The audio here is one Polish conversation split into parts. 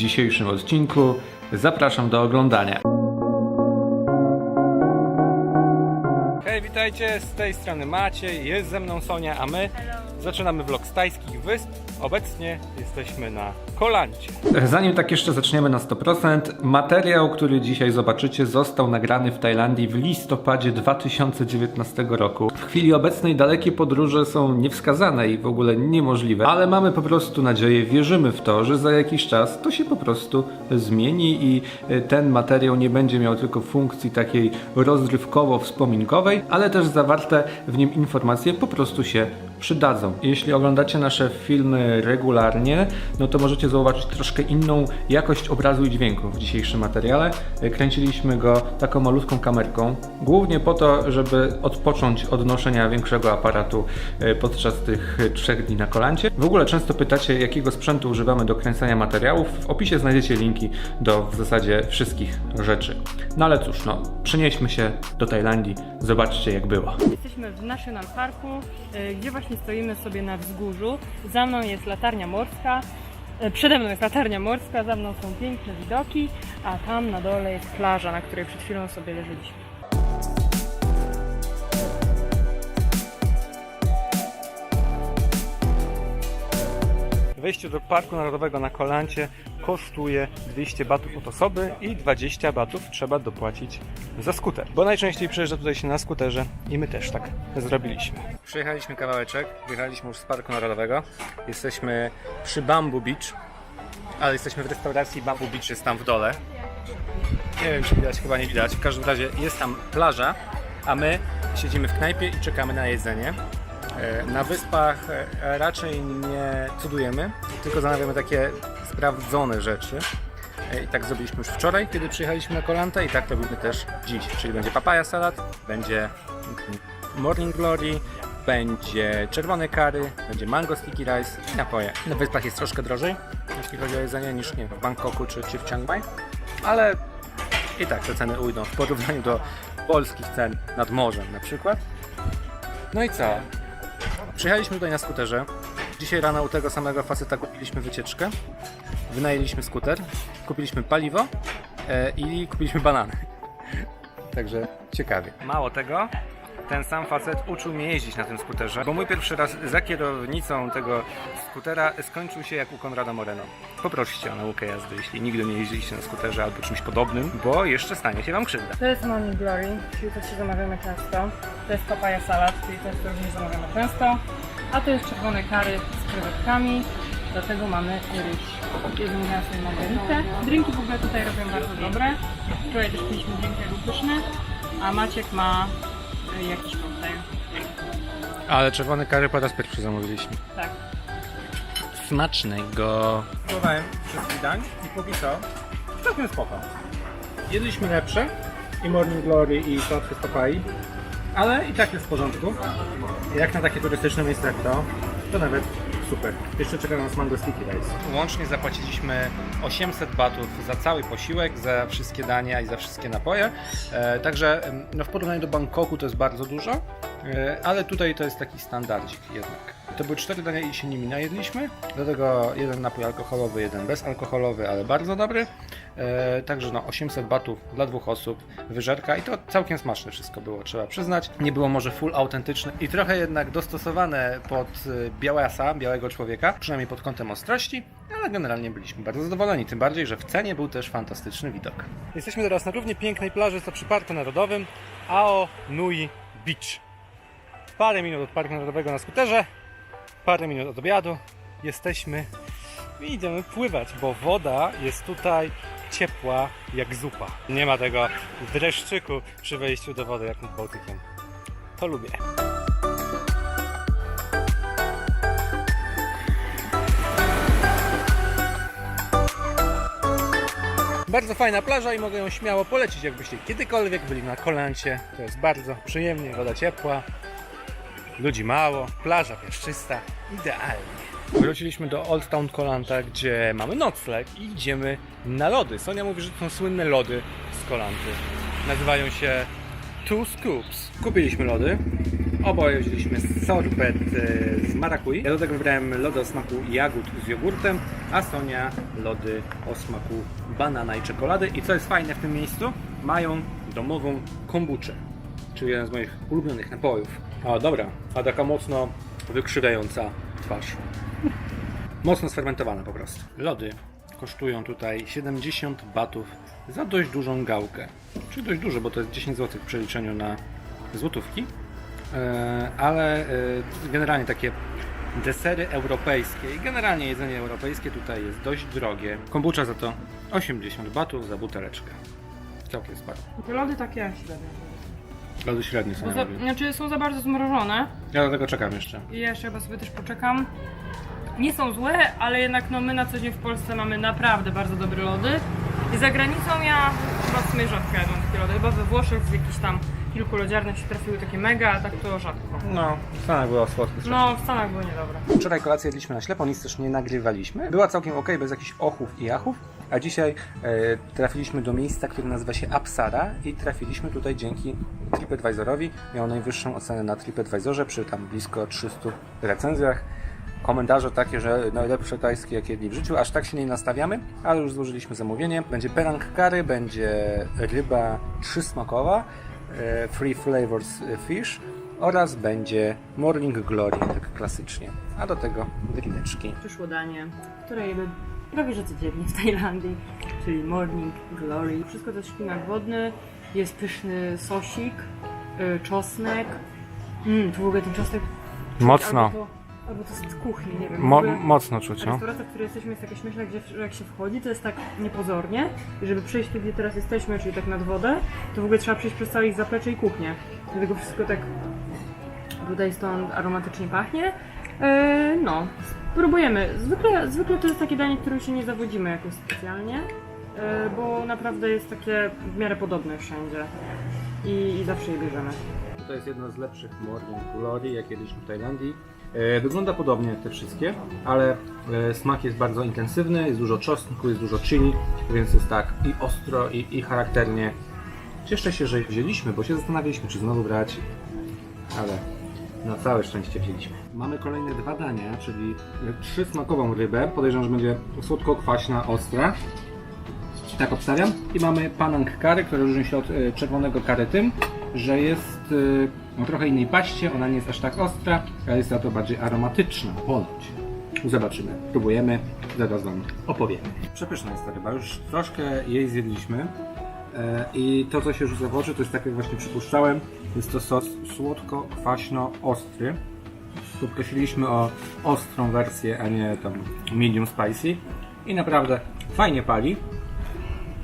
W dzisiejszym odcinku zapraszam do oglądania. Witajcie, z tej strony Maciej, jest ze mną Sonia, a my zaczynamy vlog z tajskich wysp. Obecnie jesteśmy na Kolancie. Zanim tak jeszcze zaczniemy na 100%, materiał, który dzisiaj zobaczycie, został nagrany w Tajlandii w listopadzie 2019 roku. W chwili obecnej dalekie podróże są niewskazane i w ogóle niemożliwe, ale mamy po prostu nadzieję, wierzymy w to, że za jakiś czas to się po prostu zmieni i y, ten materiał nie będzie miał tylko funkcji takiej rozrywkowo-wspominkowej, ale też zawarte w nim informacje po prostu się przydadzą. Jeśli oglądacie nasze filmy regularnie, no to możecie zauważyć troszkę inną jakość obrazu i dźwięku w dzisiejszym materiale. Kręciliśmy go taką malutką kamerką, głównie po to, żeby odpocząć od noszenia większego aparatu y, podczas tych trzech dni na kolancie. W ogóle często pytacie, jakiego sprzętu używamy do kręcenia materiałów. W opisie znajdziecie linki do w zasadzie wszystkich rzeczy. No ale cóż, no, przenieśmy się do Tajlandii, zobaczcie jak było. Jesteśmy w National Parku, y, gdzie właśnie stoimy sobie na wzgórzu. Za mną jest latarnia morska, y, przede mną jest latarnia morska, za mną są piękne widoki, a tam na dole jest plaża, na której przed chwilą sobie leżeliśmy. Wejście do Parku Narodowego na Kolancie kosztuje 200 batów od osoby i 20 batów trzeba dopłacić za skuter. Bo najczęściej przyjeżdża tutaj się na skuterze i my też tak zrobiliśmy. Przejechaliśmy kawałeczek, wyjechaliśmy już z Parku Narodowego. Jesteśmy przy Bamboo Beach, ale jesteśmy w restauracji Bamboo Beach, jest tam w dole. Nie wiem czy widać, chyba nie widać. W każdym razie jest tam plaża, a my siedzimy w knajpie i czekamy na jedzenie. E, Na wyspach e, raczej nie cudujemy, tylko zamawiamy takie sprawdzone rzeczy. E, I tak zrobiliśmy już wczoraj, kiedy przyjechaliśmy na Kolantę i tak robimy też dziś. Czyli będzie papaya salad, będzie morning glory, będzie czerwone curry, będzie mango sticky rice i napoje. Na wyspach jest troszkę drożej, jeśli chodzi o jedzenie, niż nie w Bangkoku czy, czy w Chiang Mai, ale i tak te ceny ujdą w porównaniu do polskich cen nad morzem na przykład. No i co? Przyjechaliśmy tutaj na skuterze. Dzisiaj rano u tego samego faceta kupiliśmy wycieczkę. Wynajęliśmy skuter, kupiliśmy paliwo e, i kupiliśmy banany. Także ciekawie. Mało tego, ten sam facet uczył mnie jeździć na tym skuterze, bo mój pierwszy raz za kierownicą tego skutera skończył się jak u Konrada Moreno. Poproście o naukę jazdy, jeśli nigdy nie jeździliście na skuterze albo czymś podobnym, bo jeszcze stanie się wam krzywda. To jest Morning Glory, czyli to, co zamawiamy często. To jest papaya salad, czyli to, co zamawiamy często. A to jest czerwone kary z krewetkami. Do tego mamy ryż. Jedną mięso i margaritę. Drinki w ogóle tutaj robią bardzo dobre. Wczoraj też piliśmy drink był pyszny. A Maciek ma jakiś koktajl. Ale czerwony kary po raz pierwszy zamówiliśmy. Tak. Smacznego. Próbowałem wszystkich dań i póki co całkiem spoko. Jedliśmy lepsze i Morning Glory i z papai, ale i tak jest w porządku. Jak na takie turystyczne miejsce jak to, to nawet super. Jeszcze czeka nas mango sticky rice. Łącznie zapłaciliśmy 800 batów za cały posiłek, za wszystkie dania i za wszystkie napoje. E, także no, w porównaniu do Bangkoku to jest bardzo dużo, e, ale tutaj to jest taki standardzik jednak. To były cztery dania i się nimi najedliśmy. Do tego jeden napój alkoholowy, jeden bezalkoholowy, ale bardzo dobry. E, także no 800 batów dla dwóch osób, wyżerka i to całkiem smaczne wszystko było, trzeba przyznać. Nie było może full autentyczne i trochę jednak dostosowane pod e, białasa, białego człowieka, przynajmniej pod kątem ostrości, ale generalnie byliśmy bardzo zadowoleni, tym bardziej, że w cenie był też fantastyczny widok. Jesteśmy teraz na równie pięknej plaży, co przy Parku Narodowym Ao Nui Beach. Parę minut od Parku Narodowego na skuterze, parę minut od obiadu. Jesteśmy i idziemy pływać, bo woda jest tutaj ciepła jak zupa. Nie ma tego dreszczyku przy wejściu do wody jak nad Bałtykiem. To lubię. Bardzo fajna plaża i mogę ją śmiało polecić, jakbyście kiedykolwiek byli na kolancie. To jest bardzo przyjemnie, woda ciepła, ludzi mało, plaża piaszczysta, idealnie. Wróciliśmy do Old Town Kolanta, gdzie mamy nocleg i idziemy na lody. Sonia mówi, że to są słynne lody z Kolanty. Nazywają się Two Scoops. Kupiliśmy lody Oboje wzięliśmy sorbet e, z marakui. Ja do tego wybrałem lody o smaku jagód z jogurtem, a Sonia lody o smaku banana i czekolady. I co jest fajne w tym miejscu? Mają domową kombuczę, czyli jeden z moich ulubionych napojów. A dobra, a taka mocno wykrzywiająca twarz. Mocno sfermentowana po prostu. Lody kosztują tutaj 70 batów za dość dużą gałkę. Czyli dość dużo, bo to jest 10 zł w przeliczeniu na złotówki. E, ale e, generalnie takie desery europejskie i generalnie jedzenie europejskie tutaj jest dość drogie. Kombucha za to 80 batów za buteleczkę. Całkiem sporo. Te lody takie średnie. Lody średnie są. Bo za, znaczy są za bardzo zmrożone Ja do tego czekam jeszcze. i ja jeszcze chyba sobie też poczekam. Nie są złe, ale jednak no my na co dzień w Polsce mamy naprawdę bardzo dobre lody. I za granicą ja chyba w sumie rzadko jadłam takie lody. Chyba we Włoszech w jakichś tam kilku lodziarniach się trafiły takie mega, a tak to rzadko. No, w Stanach było słodko. No, w Stanach było niedobre. Wczoraj kolację jedliśmy na ślepo, nic też nie nagrywaliśmy. Była całkiem ok, bez jakichś ochów i achów. A dzisiaj e, trafiliśmy do miejsca, które nazywa się Apsara i trafiliśmy tutaj dzięki TripAdvisorowi. Miał najwyższą ocenę na TripAdvisorze przy tam blisko 300 recenzjach. Komentarze takie, że najlepsze tajskie jak jedli w życiu, aż tak się nie nastawiamy, ale już złożyliśmy zamówienie. Będzie perang curry, będzie ryba trzysmakowa, e, free flavors fish oraz będzie morning glory, tak klasycznie. A do tego drineczki. Przyszło danie, które jemy prawie że codziennie w Tajlandii, czyli morning glory. Wszystko to jest szpinak wodny, jest pyszny sosik, y, czosnek. Mm, tu w ogóle ten czosnek... Mocno. Albo to, albo to jest z kuchni, nie wiem. w Mo- ogóle- mocno czuć, no. Restauracja, w której jesteśmy jest taka śmieszna, gdzie w- jak się wchodzi, to jest tak niepozornie. I żeby przejść tu, gdzie teraz jesteśmy, czyli tak nad wodę, to w ogóle trzeba przejść przez całe ich zaplecze i kuchnię. Dlatego wszystko tak tutaj stąd aromatycznie pachnie. E, no, spróbujemy. Zwykle, zwykle to jest takie danie, którym się nie zawodzimy jakoś specjalnie, e, bo naprawdę jest takie w miarę podobne wszędzie. I, i zawsze je bierzemy. To jest jedno z lepszych morning glory, jakie jedliśmy w Tajlandii. E, Wygląda podobnie jak te wszystkie, ale e, smak jest bardzo intensywny, jest dużo czosnku, jest dużo chili, więc jest tak i ostro, i, i charakternie. Cieszę się, że wzięliśmy, bo się zastanawialiśmy, czy znowu brać, ale na całe szczęście wzięliśmy. Mamy kolejne dwa dania, czyli trzy smakową rybę. Podejrzewam, że będzie słodko-kwaśna, ostra. Tak obstawiam. I mamy panang curry, który różni się od e, czerwonego curry tym, że jest e, o trochę innej paście, ona nie jest aż tak ostra, ale jest za to bardziej aromatyczna, ponoć. Zobaczymy, próbujemy, zaraz Wam opowiemy. Przepyszna jest ta ryba, już troszkę jej zjedliśmy i to co się rzuca w oczy to jest tak jak właśnie przypuszczałem, jest to sos słodko-kwaśno-ostry. Poprosiliśmy o ostrą wersję, a nie tam medium spicy i naprawdę fajnie pali.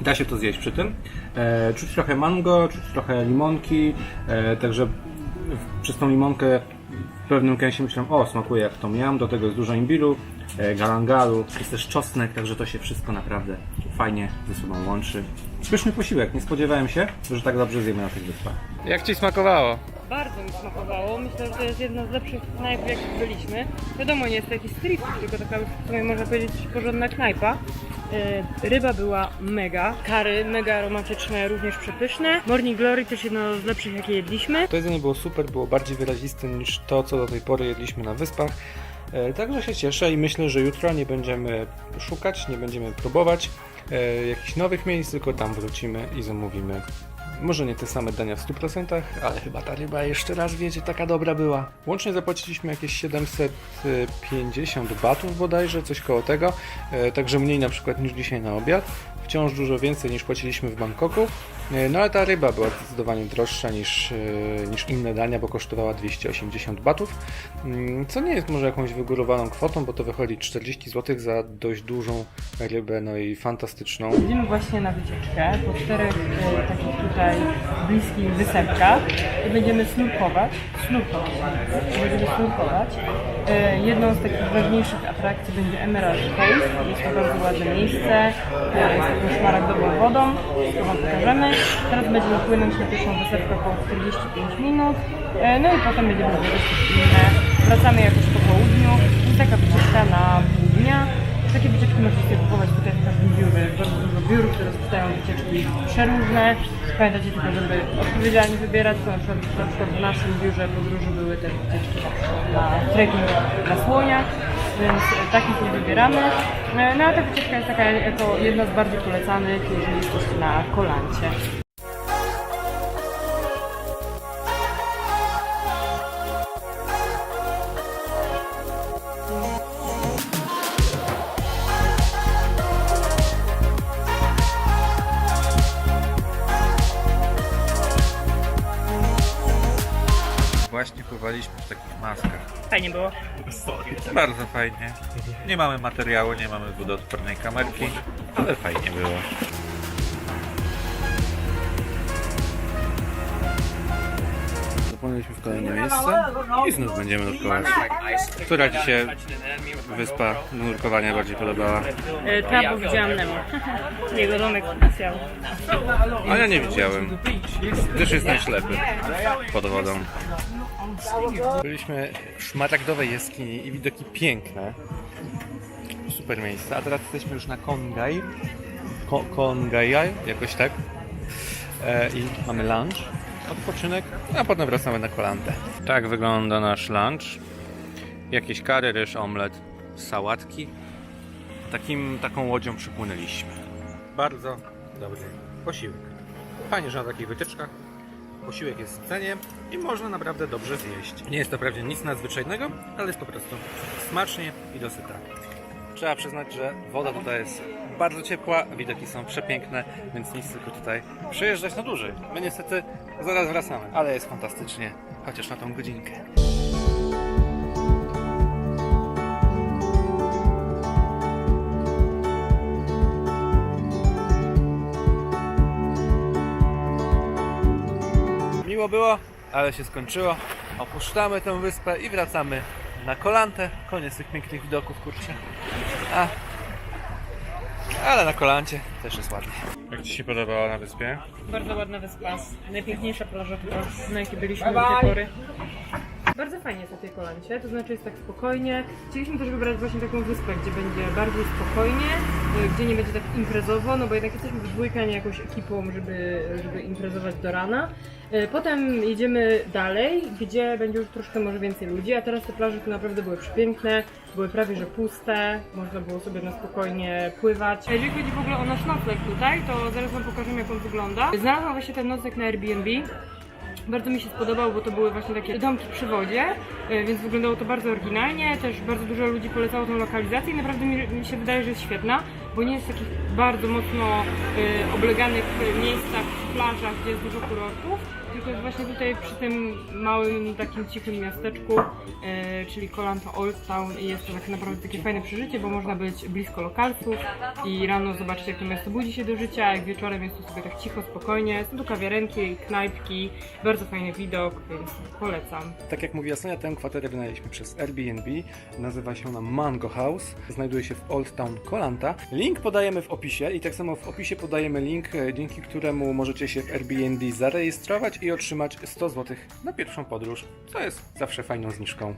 Da się to zjeść przy tym. E, czuć trochę mango, czuć trochę limonki, e, także przez tą limonkę w pewnym kęsie myślę, o smakuje jak tom yum, do tego jest dużo imbiru, e, galangalu, jest też czosnek, także to się wszystko naprawdę fajnie ze sobą łączy. Pyszny posiłek, nie spodziewałem się, że tak dobrze zjemy na tych wyspach. Jak Ci smakowało? Bardzo mi smakowało. Myślę, że to jest jedna z lepszych knajp, w jakich byliśmy. Wiadomo, nie jest to jakiś street tylko taka już w sumie można powiedzieć porządna knajpa. E, Ryba była mega, kary mega aromatyczne, również przepyszne. Morning Glory też jedno z lepszych, jakie jedliśmy. To jedzenie było super, było bardziej wyraziste niż to, co do tej pory jedliśmy na wyspach. E, Także się cieszę i myślę, że jutro nie będziemy szukać, nie będziemy próbować e, jakichś nowych miejsc, tylko tam wrócimy i zamówimy. Może nie te same dania w 100%, ale chyba ta ryba jeszcze raz wiecie, taka dobra była. Łącznie zapłaciliśmy jakieś 750 batów bodajże, coś koło tego, e, także mniej na przykład niż dzisiaj na obiad. Wciąż dużo więcej niż płaciliśmy w Bangkoku. E, No ale ta ryba była zdecydowanie droższa niż, e, niż inne dania, bo kosztowała 280 batów, Mm, co nie jest może jakąś wygórowaną kwotą, bo to wychodzi 40 zł za dość dużą rybę, no i fantastyczną. Idziemy właśnie na wycieczkę po czterech e, takich tutaj bliskich wysepkach i będziemy snurkować. Snurkować. Będziemy snurkować. E, jedną z takich ważniejszych atrakcji będzie Emerald Cave. Jest to bardzo ładne miejsce. E, jest taką szmaragdową wodą. To Wam pokażemy. Teraz będziemy płynąć na pierwszą wysepkę około 45 minut. E, no i potem będziemy też inne. Wracamy jakoś po południu. Jest taka wycieczka na pół dnia. Takie wycieczki możecie kupować tutaj w każdym biurze, bardzo dużo biur, które sprzedają wycieczki przeróżne. Pamiętajcie tylko, żeby odpowiedzialnie wybierać, bo na przykład, w naszym biurze podróży były te wycieczki na na trekking na słoniach, więc takich nie wybieramy. E, No a ta wycieczka jest taka jako jedna z bardziej polecanych, jeżeli jesteście na kolancie. Fajnie było. Bardzo fajnie. Nie mamy materiału, nie mamy wodoodpornej kamerki, ale fajnie było. Zapomnieliśmy w kolejne miejsce i znów będziemy nurkować. Która Ci się wyspa do nurkowania bardziej podobała? E, Ta, bo widziałam Nemo. Jego domek specjal. A ja nie widziałem. Też jestem ślepy pod wodą. Byliśmy w szmaragdowej jaskini i widoki piękne. Super miejsce. A teraz jesteśmy już na Kongaj. Ko Kongajaj, jakoś tak. E, I mamy lunch, odpoczynek, a potem wracamy na kolantę. Tak wygląda nasz lunch. Jakieś kary, ryż, omlet, sałatki. Takim, taką łodzią przypłynęliśmy. Bardzo dobry posiłek. Fajnie, że na takich wytyczkach posiłek jest w cenie i można naprawdę dobrze zjeść. Nie jest to wprawdzie nic nadzwyczajnego, ale jest po prostu smacznie i dosyta. Trzeba przyznać, że woda tutaj jest bardzo ciepła, widoki są przepiękne, więc nic tylko tutaj przyjeżdżać na dłużej. My niestety zaraz wracamy, ale jest fantastycznie, chociaż na tą godzinkę. Miło było, ale się skończyło. Opuszczamy tę wyspę i wracamy na kolantę. Koniec tych pięknych widoków, kurczę. A, ale na kolancie też jest ładnie. Jak Ci się podobało na wyspie? Bardzo ładna wyspa. Najpiękniejsza plaża, chyba, na jakiej byliśmy do tej pory. Bardzo fajnie jest na tej kolancie, to znaczy jest tak spokojnie. Chcieliśmy też wybrać właśnie taką wyspę, gdzie będzie bardziej spokojnie, y, gdzie nie będzie tak imprezowo, no bo jednak jesteśmy w dwójkę, a nie jakąś ekipą, żeby, żeby imprezować do rana. Y, Potem jedziemy dalej, gdzie będzie już troszkę może więcej ludzi, a teraz te plaże tu naprawdę były przepiękne, były prawie że puste, można było sobie na spokojnie pływać. Jeżeli chodzi w ogóle o nasz nocleg tutaj, to zaraz Wam pokażę jak on wygląda. Znalazłam właśnie ten nocleg na Airbnb. Bardzo mi się spodobał, bo to były właśnie takie domki przy wodzie, e, więc wyglądało to bardzo oryginalnie. Też bardzo dużo ludzi polecało tą lokalizację i naprawdę mi, się wydaje, że jest świetna, bo nie jest w takich bardzo mocno e, obleganych miejscach, plażach, gdzie jest dużo kurortów, tylko jest właśnie tutaj przy tym małym, takim cichym miasteczku, e, czyli Kolanta Old Town i jest to tak naprawdę takie fajne przeżycie, bo można być blisko lokalców i rano zobaczyć jak to miasto budzi się do życia, jak wieczorem jest tu sobie tak cicho, spokojnie. Są tu kawiarenki, knajpki, bardzo fajny widok, więc polecam. Tak jak mówiła Sonia, tę kwaterę wynajęliśmy przez Airbnb. Nazywa się ona Mango House. Znajduje się w Old Town Kolanta. Link podajemy w opisie i tak samo w opisie podajemy link, e, dzięki któremu możecie się w Airbnb zarejestrować i otrzymać 100 zł na pierwszą podróż, co jest zawsze fajną zniżką.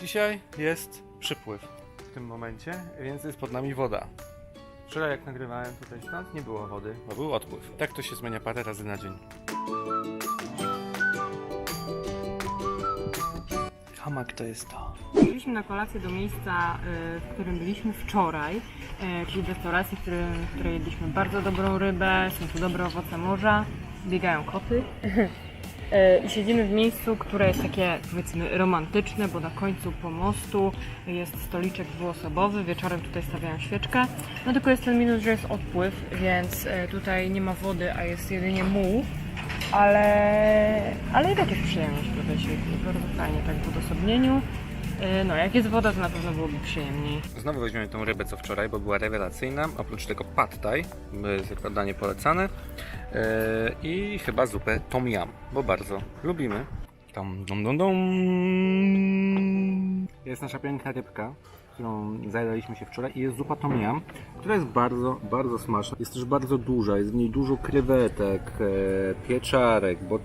Dzisiaj jest przypływ w tym momencie, więc jest pod nami woda. Wczoraj jak nagrywałem tutaj stąd nie było wody, bo był odpływ. Tak to się zmienia parę razy na dzień. Hamak to jest to. Byliśmy na kolację do miejsca, y, w którym byliśmy wczoraj, y, czyli w restauracji, w której, w której jedliśmy bardzo dobrą rybę, są tu dobre owoce morza, biegają koty. Y, I siedzimy w miejscu, które jest takie powiedzmy romantyczne, bo na końcu pomostu jest stoliczek dwuosobowy, wieczorem tutaj stawiają świeczkę. No tylko jest ten minus, że jest odpływ, więc y, tutaj nie ma wody, a jest jedynie muł. Ale, ale i tak jest przyjemność tutaj się bardzo fajnie tak w odosobnieniu. Y, No, jak jest woda, to na pewno byłoby przyjemniej. Znowu weźmiemy tą rybę co wczoraj, bo była rewelacyjna. Oprócz tego pad thai, bo jest jako danie polecane. Yy, I chyba zupę tom yum, bo bardzo lubimy. Tom, dum, dum, dum. Jest nasza piękna rybka, którą zajadaliśmy się wczoraj i jest zupa tom yum, która jest bardzo, bardzo smaczna. Jest też bardzo duża, jest w niej dużo krewetek, e, pieczarek, bo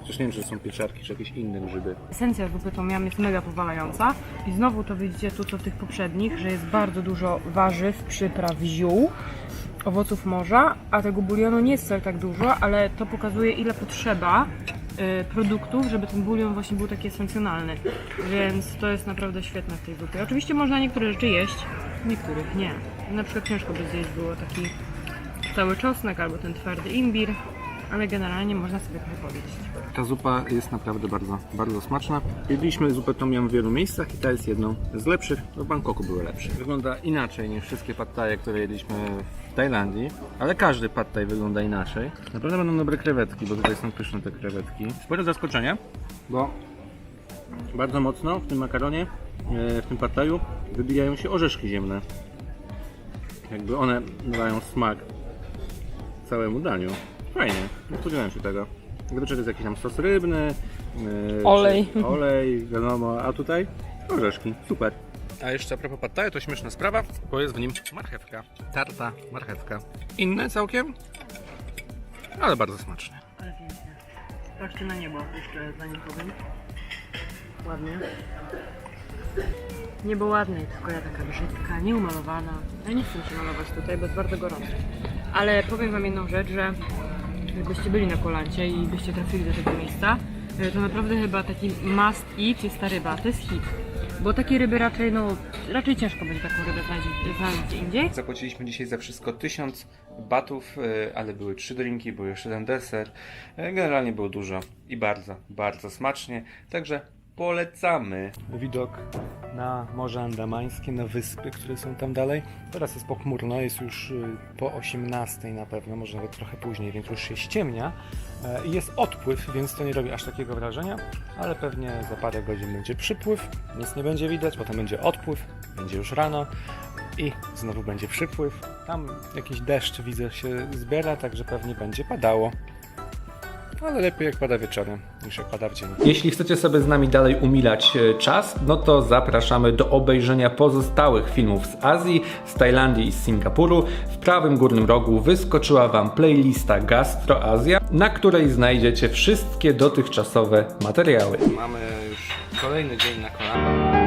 chociaż nie wiem, czy są pieczarki, czy jakieś inne grzyby. Esencja zupy tom yum jest mega powalająca i znowu to widzicie tu co tych poprzednich, że jest bardzo dużo warzyw, przypraw, ziół. owoców morza, a tego bulionu nie jest wcale tak dużo, ale to pokazuje ile potrzeba produktów, żeby ten bulion właśnie był taki esencjonalny. Więc to jest naprawdę świetne w tej zupie. Oczywiście można niektóre rzeczy jeść, niektórych nie. Na przykład ciężko by zjeść było taki cały czosnek albo ten twardy imbir, ale generalnie można sobie trochę podjeść. Ta zupa jest naprawdę bardzo, bardzo smaczna. Jedliśmy zupę tom w wielu miejscach i ta jest jedną z lepszych. W Bangkoku były lepsze. Wygląda inaczej niż wszystkie pad thaie, które jedliśmy w Tajlandii, ale każdy pad thai wygląda inaczej. Naprawdę będą dobre krewetki, bo tutaj są pyszne te krewetki. Spore zaskoczenie, bo bardzo mocno w tym makaronie, e, w tym pad thaiu wybijają się orzeszki ziemne. Jakby one dają smak całemu daniu. Fajnie, nie spodziewałem się tego. Gdyby to jest jakiś tam sos rybny, yy, Olej. czy olej, wiadomo, a tutaj orzeszki, super. A jeszcze a propos pad thai, to śmieszna sprawa, bo jest w nim marchewka, tarta marchewka. Inne całkiem, ale bardzo smaczne. Ale pięknie. Patrzcie na niebo jeszcze zanim powiem. Ładnie. Niebo ładne, tylko ja taka brzydka, nieumalowana. Ja nie chcę się malować tutaj, bo jest bardzo gorąco. Ale powiem wam jedną rzecz, że jakbyście byli na kolancie i byście trafili do tego miejsca, e, to naprawdę chyba taki must eat jest ta ryba, to jest hit. Bo takie ryby raczej, no, raczej ciężko będzie taką rybę znaleźć, znaleźć gdzie indziej. Zapłaciliśmy dzisiaj za wszystko 1000 batów, e, ale były trzy drinki, był jeszcze ten deser. E, Generalnie było dużo i bardzo, bardzo smacznie, także polecamy. Widok na Morze Andamańskie, na wyspy, które są tam dalej. Teraz jest pochmurno, jest już y, po 18 na pewno, może nawet trochę później, więc już się ściemnia. E, jest odpływ, więc to nie robi aż takiego wrażenia, ale pewnie za parę godzin będzie przypływ, nic nie będzie widać, potem będzie odpływ, będzie już rano i znowu będzie przypływ. Tam jakiś deszcz widzę się zbiera, także pewnie będzie padało. Ale lepiej jak pada wieczorem niż jak pada w dzień. Jeśli chcecie sobie z nami dalej umilać e, czas, no to zapraszamy do obejrzenia pozostałych filmów z Azji, z Tajlandii i z Singapuru. W prawym górnym rogu wyskoczyła Wam playlista Gastro Azja, na której znajdziecie wszystkie dotychczasowe materiały. Mamy już kolejny dzień na kolanach.